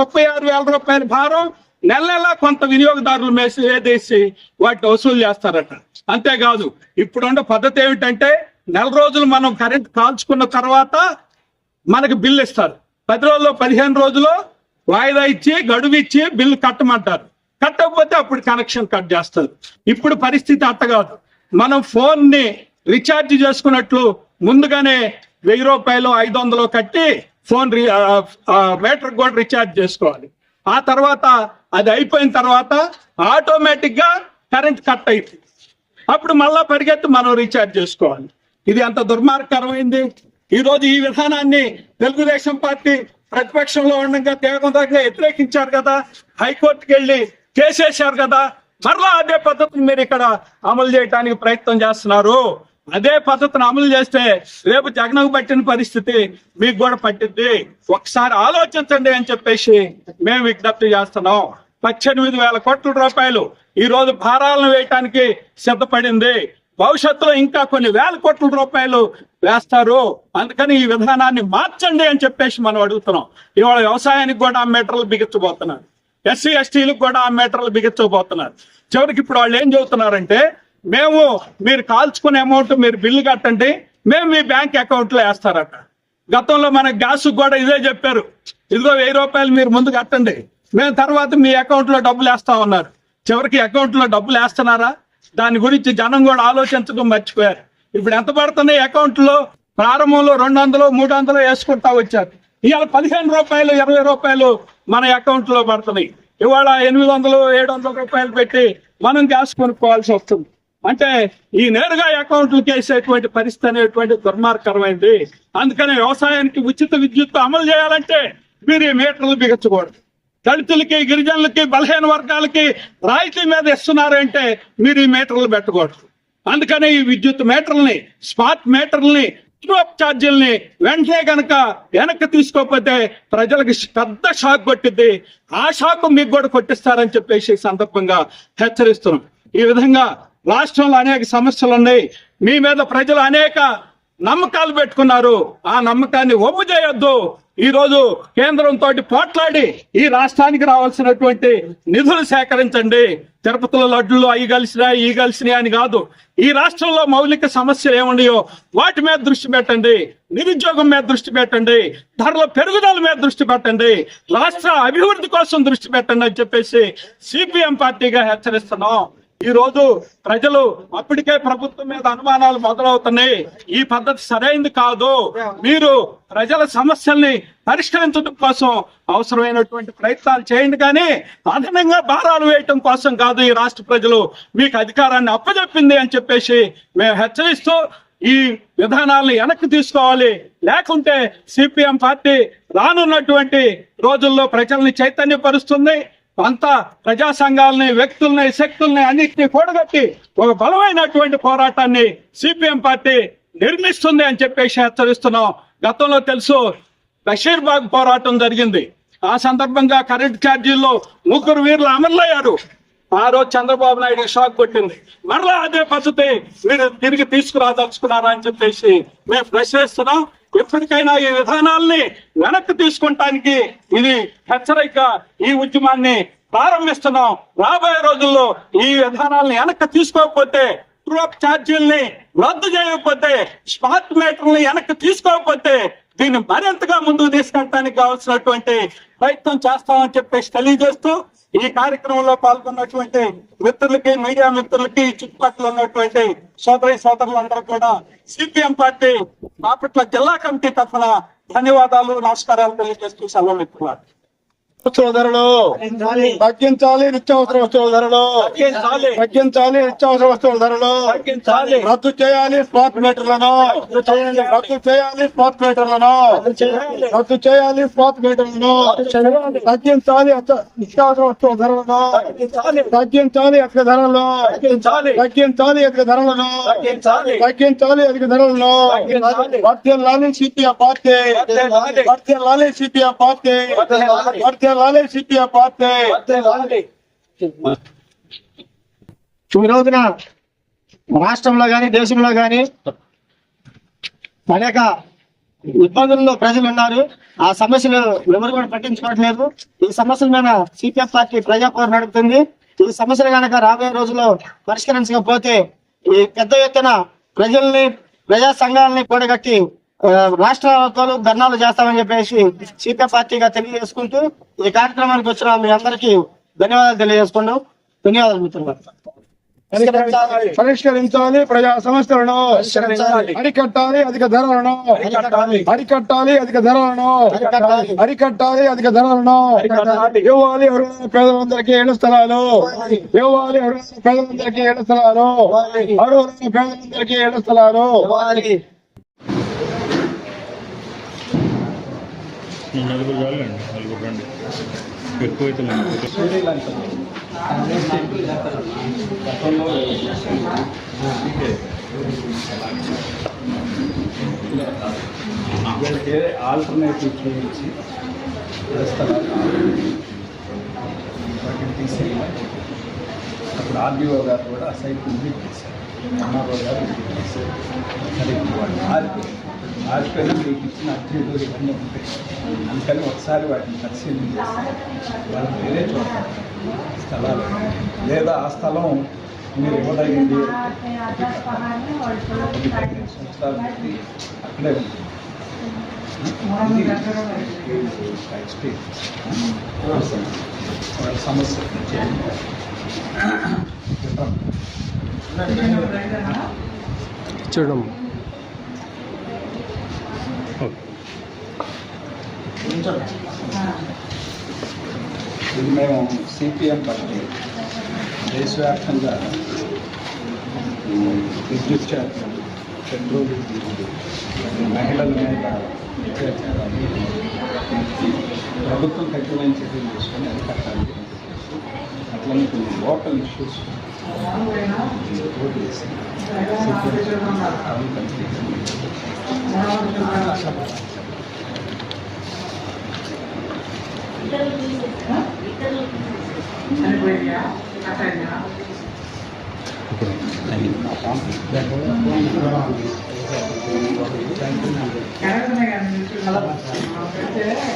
ముప్పై ఆరు వేల రూపాయల భారం నెల నెలా కొంత వినియోగదారులు మేసి వేదేసి వాటిని వసూలు చేస్తారట. అంతేకాదు ఇప్పుడున్న పద్ధతి ఏమిటంటే నెల రోజులు మనం కరెంట్ కాల్చుకున్న తర్వాత మనకి బిల్లు ఇస్తారు. పది రోజుల్లో పదిహేను రోజులు వాయిదా ఇచ్చి గడువు ఇచ్చి బిల్లు కట్టమంటారు. కట్టకపోతే అప్పుడు కనెక్షన్ కట్ చేస్తారు. ఇప్పుడు పరిస్థితి అట్ట కాదు మనం ఫోన్ని రీఛార్జ్ చేసుకున్నట్లు ముందుగానే వెయ్యి రూపాయలు ఐదు వందలు కట్టి ఫోన్ రీ మీటర్ కూడా రీఛార్జ్ చేసుకోవాలి. ఆ తర్వాత అది అయిపోయిన తర్వాత ఆటోమేటిక్గా కరెంట్ కట్ అవుతుంది అప్పుడు మళ్ళా పరిగెత్తి మనం రీఛార్జ్ చేసుకోవాలి. ఇది అంత దుర్మార్గకరమైంది. ఈరోజు ఈ విధానాన్ని తెలుగుదేశం పార్టీ ప్రతిపక్షంలో ఉండగా తీవ్రంగా వ్యతిరేకించారు కదా. హైకోర్టుకి వెళ్ళి కేసేశారు కదా. మరలా అదే పద్ధతిని మీరు ఇక్కడ అమలు చేయడానికి ప్రయత్నం చేస్తున్నారు. అదే పద్ధతిని అమలు చేస్తే రేపు జగనకు పట్టిన పరిస్థితి మీకు కూడా పట్టింది ఒకసారి ఆలోచించండి అని చెప్పేసి మేము విజ్ఞప్తి చేస్తున్నాం. పద్దెనిమిది వేల కోట్ల రూపాయలు ఈ రోజు భారాలను వేయటానికి సిద్ధపడింది. భవిష్యత్తులో ఇంకా కొన్ని వేల కోట్ల రూపాయలు వేస్తారు. అందుకని ఈ విధానాన్ని మార్చండి అని చెప్పేసి మనం అడుగుతున్నాం. ఇవాళ వ్యవసాయానికి కూడా ఆ మీటర్లు బిగించబోతున్నారు. ఎస్సీ ఎస్టీలకు కూడా ఆ మీటర్లు బిగించబోతున్నారు. చివరికి ఇప్పుడు వాళ్ళు ఏం చెబుతున్నారంటే మేము మీరు కాల్చుకునే అమౌంట్ మీరు బిల్లు కట్టండి మేము మీ బ్యాంక్ అకౌంట్లో వేస్తారట. గతంలో మన గ్యాస్ కూడా ఇదే చెప్పారు. ఇదిగో వెయ్యి రూపాయలు మీరు ముందు కట్టండి. మేము తర్వాత మీ అకౌంట్లో డబ్బులు వేస్తా ఉన్నారు. చివరికి అకౌంట్లో డబ్బులు వేస్తున్నారా? దాని గురించి జనం కూడా ఆలోచించడం మర్చిపోయారు. ఇప్పుడు ఎంత పడుతున్నాయి అకౌంట్లో? ప్రారంభంలో రెండు వందలు మూడు వందలు వేసుకుంటా వచ్చారు. ఇవాళ పదిహేను రూపాయలు ఇరవై రూపాయలు మన అకౌంట్లో పడుతున్నాయి. ఇవాళ ఎనిమిది వందలు ఏడు వందల రూపాయలు పెట్టి మనం గ్యాస్ కొనుక్కోవాల్సి వస్తుంది. అంటే ఈ నేరుగా అకౌంట్లకు వేసేటువంటి పరిస్థితి అనేటువంటి దుర్మార్గకరమైంది అందుకని వ్యవసాయానికి ఉచిత విద్యుత్ అమలు చేయాలంటే మీరు ఈ మీటర్లు బిగించకూడదు. దళితులకి గిరిజనులకి బలహీన వర్గాలకి రాయితీ మీద ఇస్తున్నారంటే మీరు ఈ మీటర్లు పెట్టకూడదు. అందుకనే ఈ విద్యుత్ మీటర్లని స్మార్ట్ మీటర్లని ట్రూప్ ఛార్జీల్ని వెంటనే గనక వెనక్కి తీసుకోకపోతే ప్రజలకు పెద్ద షాక్ కొట్టిద్ది. ఆ షాక్ మీకు కూడా కొట్టిస్తారని చెప్పేసి సందర్భంగా హెచ్చరిస్తున్నాం. ఈ విధంగా రాష్ట్రంలో అనేక సమస్యలు ఉన్నాయి. మీ మీద ప్రజలు అనేక నమ్మకాలు పెట్టుకున్నారు. ఆ నమ్మకాన్ని ఒమ్ము చేయొద్దు. ఈ రోజు కేంద్రంతో పోట్లాడి ఈ రాష్ట్రానికి రావాల్సినటువంటి నిధులు సేకరించండి. తిరుపతిలో లడ్డులు అవి కలిసినాయి ఈ కలిసినాయి అని కాదు. ఈ రాష్ట్రంలో మౌలిక సమస్యలు ఏమున్నాయో వాటి మీద దృష్టి పెట్టండి. నిరుద్యోగం మీద దృష్టి పెట్టండి. ధరల పెరుగుదల మీద దృష్టి పెట్టండి. రాష్ట్ర అభివృద్ధి కోసం దృష్టి పెట్టండి అని చెప్పేసి సిపిఎం పార్టీగా హెచ్చరిస్తున్నాం. ఈ రోజు ప్రజలు అప్పటికే ప్రభుత్వం మీద అనుమానాలు మొదలవుతున్నాయి. ఈ పద్ధతి సరైంది కాదు. మీరు ప్రజల సమస్యల్ని పరిష్కరించడం కోసం అవసరమైనటువంటి ప్రయత్నాలు చేయండి కానీ అదనంగా భారాలు వేయటం కోసం కాదు ఈ రాష్ట్ర ప్రజలు మీకు అధికారాన్ని అప్పజెప్పింది అని చెప్పేసి మేము హెచ్చరిస్తూ ఈ విధానాలను వెనక్కి తీసుకోవాలి. లేకుంటే సిపిఎం పార్టీ రానున్నటువంటి రోజుల్లో ప్రజల్ని చైతన్యపరుస్తుంది. అంతా ప్రజా సంఘాలని వ్యక్తుల్ని శక్తుల్ని అన్నింటినీ కూడగట్టి ఒక బలమైనటువంటి పోరాటాన్ని సిపిఎం పార్టీ నిర్మిస్తుంది అని చెప్పేసి హెచ్చరిస్తున్నాం. గతంలో తెలుసు బషీర్బాగ్ పోరాటం జరిగింది. ఆ సందర్భంగా కరెంట్ ఛార్జీల్లో ముగ్గురు వీరులు అమరులయ్యారు. ఆ రోజు చంద్రబాబు నాయుడు షాక్ కొట్టింది. మరలా అదే పద్ధతి మీరు తిరిగి తీసుకురాదలుచుకున్నారా అని చెప్పేసి మేము ప్రశ్నిస్తున్నాం. ఎప్పటికైనా ఈ విధానాల్ని వెనక్కి తీసుకుంటానికి ఇది హెచ్చరిక ఈ ఉద్యమాన్ని ప్రారంభిస్తున్నాం. రాబోయే రోజుల్లో ఈ విధానాల్ని వెనక్కి తీసుకోకపోతే ట్రూప్ ఛార్జీల్ని రద్దు చేయకపోతే స్మార్ట్ మీటర్ని వెనక్కి తీసుకోకపోతే దీన్ని మరింతగా ముందుకు తీసుకెళ్ళడానికి కావాల్సినటువంటి ప్రయత్నం చేస్తామని చెప్పేసి తెలియజేస్తూ ఈ కార్యక్రమంలో పాల్గొన్నటువంటి మిత్రులకి మీడియా మిత్రులకి చుట్టుపక్కల ఉన్నటువంటి సోదరి సోదరులందరూ కూడా సిపిఎం పార్టీ బాపట్ల జిల్లా కమిటీ తరఫున ధన్యవాదాలు నమస్కారాలు తెలియజేస్తూ సెలవు మిత్రులు వస్తువుల ధరలు తగ్గించాలి నిత్యావసర వస్తువుల ధరలు తగ్గించాలి. నిత్యావసర వస్తువుల ధరలు. రద్దు చేయాలి స్మార్ట్ మీటర్లను. రద్దు చేయాలి. స్మార్ట్ మీటర్లను. రద్దు చేయాలి. స్మార్ట్ మీటర్లను. తగ్గించాలి నిత్యావసర వస్తువుల ధరలను తగ్గించాలి అధిక ధరలను. తగ్గించాలి. అధిక ధరలను. తగ్గించాలి. అధిక ధరలను. తగ్గించాలి. వర్తిల్లాలి సిపిఎం పార్టీ. వర్ధిల్లాలి. వర్తిల్లాలి సిపిఎం పార్టీ. పార్టీ ఈ రోజున రాష్ట్రంలో గాని దేశంలో గాని అనేక ఇబ్బందుల్లో ప్రజలు ఉన్నారు. ఆ సమస్యలు ఎవరు కూడా పట్టించుకోవట్లేదు. ఈ సమస్యల మీద సిపిఎఫ్ పార్టీ ప్రజాపోరు నడుపుతుంది. ఈ సమస్యలు కనుక రాబోయే రోజుల్లో పరిష్కరించకపోతే ఈ పెద్ద ఎత్తున ప్రజల్ని ప్రజా సంఘాలని కూడగట్టి రాష్ట్ర ప్రభుత్వాలు ధర్నాలు చేస్తామని చెప్పేసి సిపిఎఫ్ పార్టీగా తెలియజేసుకుంటూ ఈ కార్యక్రమానికి వచ్చిన మీ అందరికీ ధన్యవాదాలు తెలియజేసుకున్నాం ధన్యవాదాలు మిత్రులు పరిష్కరించాలి. ప్రజా సమస్యలను అరికట్టాలి. అధిక ధరలను అరికట్టాలి. అధిక ధరలను అరికట్టాలి. అధిక ధరలను ఇవ్వాలి. అర్హులైన పేదలందరికీ ఏడు స్థలాలు. ఇవ్వాలి. అర్హులైన పేదలందరికీ ఏడు స్థలాలు. అర్హులైన పేదలందరికీ ఏడు స్థలాలు. నలుగురు కావాలండి నలుగురు రండి. ఎక్కువైతే వీళ్ళకి ఆల్టర్నేటివ్ చూపించి స్థలాలు వాటిని తీసేయాలి అప్పుడు ఆర్డీఓ గారు కూడా ఆ సైట్ విజిట్ చేశారు. ఎంఆర్ఓ గారు విజిట్ చేశారు. సరే వాళ్ళు ఆరిపోయినా మీకు ఇచ్చిన అర్జీలు ఇవన్నీ ఉంటాయి అందుకని ఒకసారి వాటిని పరిశీలన చేసి వాళ్ళు వేరే చోట స్థలాలు. లేదా ఆ స్థలం మీరు ఇవ్వదగింది సంవత్సరాలు పెట్టి అక్కడే ఉంటుంది. సమస్య. చూడడం ఇది మేము సిపిఎం పార్టీ దేశవ్యాప్తంగా విద్యుత్ పెట్రోల్ మహిళల మీద అత్యాచారాలు ప్రభుత్వం కఠినమైన చర్యలు తీసుకొని అరికట్టాలి అట్లనే కొన్ని లోకల్ ఇష్యూస్ చేసి వేసి CPM అవి కంప్లీట్ నా పాంప్లెట్